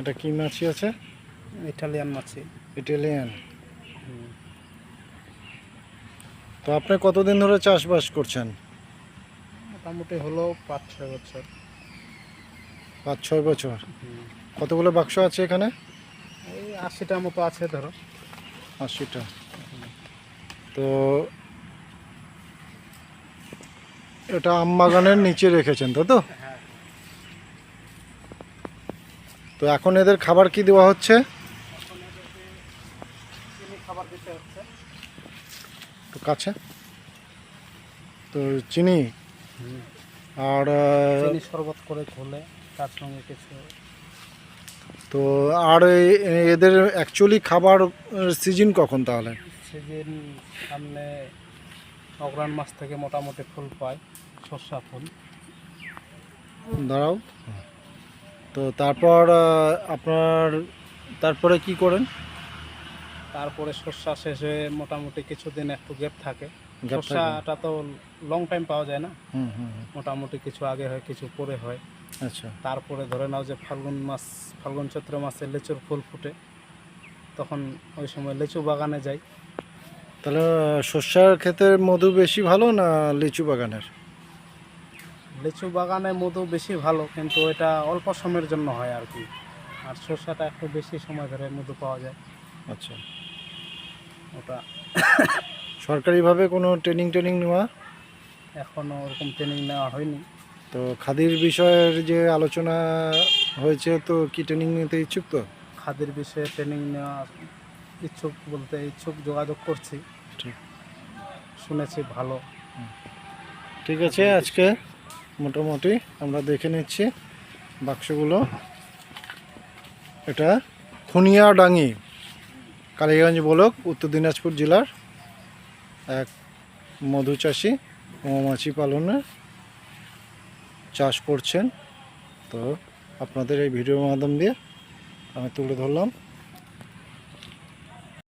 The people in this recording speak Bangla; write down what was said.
এটা কি মাছি আছে? ইটালিয়ান মাছি। ইটালিয়ান। তো আপনি কতদিন ধরে চাষবাস করছেন? মোটামুটি হলো পাঁচ ছয় বছর। পাঁচ ছয় বছর। কতগুলো বাক্স আছে এখানে? এই আশিটার মতো আছে ধরো। আশিটা। তো এটা আম বাগানের নিচে রেখেছেন তো? তো তো এখন এদের খাবার কি দেওয়া হচ্ছে? খাবার দিতে হচ্ছে তো কাছে। তো চিনি? আর শরবত করে খোলে তার সঙ্গে কিছু তো আর এদের অ্যাকচুয়ালি খাবার সিজন কখন তাহলে? সিজন সামনে অগ্রাণ মাস থেকে মোটামুটি ফুল পায় সর্ষা ফুল। দাঁড়াও। তো তারপর আপনার তারপরে কি করেন? তারপরে সর্ষা শেষ হয়ে মোটামুটি কিছুদিন একটু গ্যাপ থাকে। সর্ষাটা তো লং টাইম পাওয়া যায় না। মোটামুটি কিছু আগে হয় কিছু পরে হয়। আচ্ছা। তারপরে ধরে নাও যে ফাল্গুন মাস ফাল্গুন চৈত্র মাসে লিচুর ফুল ফুটে তখন ওই সময় লিচু বাগানে যাই। তাহলে শস্যার ক্ষেতের মধু বেশি ভালো না লিচু বাগানের? লিচু বাগানে মধু বেশি ভালো কিন্তু এটা অল্প সময়ের জন্য হয় আর কি। আর সর্ষাটা একটু বেশি সময় ধরে মধু পাওয়া যায়। আচ্ছা। ওটা সরকারিভাবে কোনো ট্রেনিং ট্রেনিং নেওয়া? এখনও ওরকম ট্রেনিং নেওয়া হয়নি। তো খাদির বিষয়ের যে আলোচনা হয়েছে তো কি ট্রেনিং নিতে ইচ্ছুক তো? খাদির বিষয়ে ট্রেনিং নেওয়া ইচ্ছুক বলতে ইচ্ছুক যোগাযোগ করছি। ঠিক। শুনেছি ভালো। ঠিক আছে আজকে মোটামুটি আমরা দেখে নিচ্ছি বাক্সগুলো। এটা খুনিয়াডাঙ্গি, কালীগঞ্জ ব্লক, উত্তর দিনাজপুর জেলার এক মধু চাষি, মৌমাছি পালনের চাষ করছেন। তো আপনাদের এই ভিডিওর মাধ্যম দিয়ে আমি তুলে ধরলাম।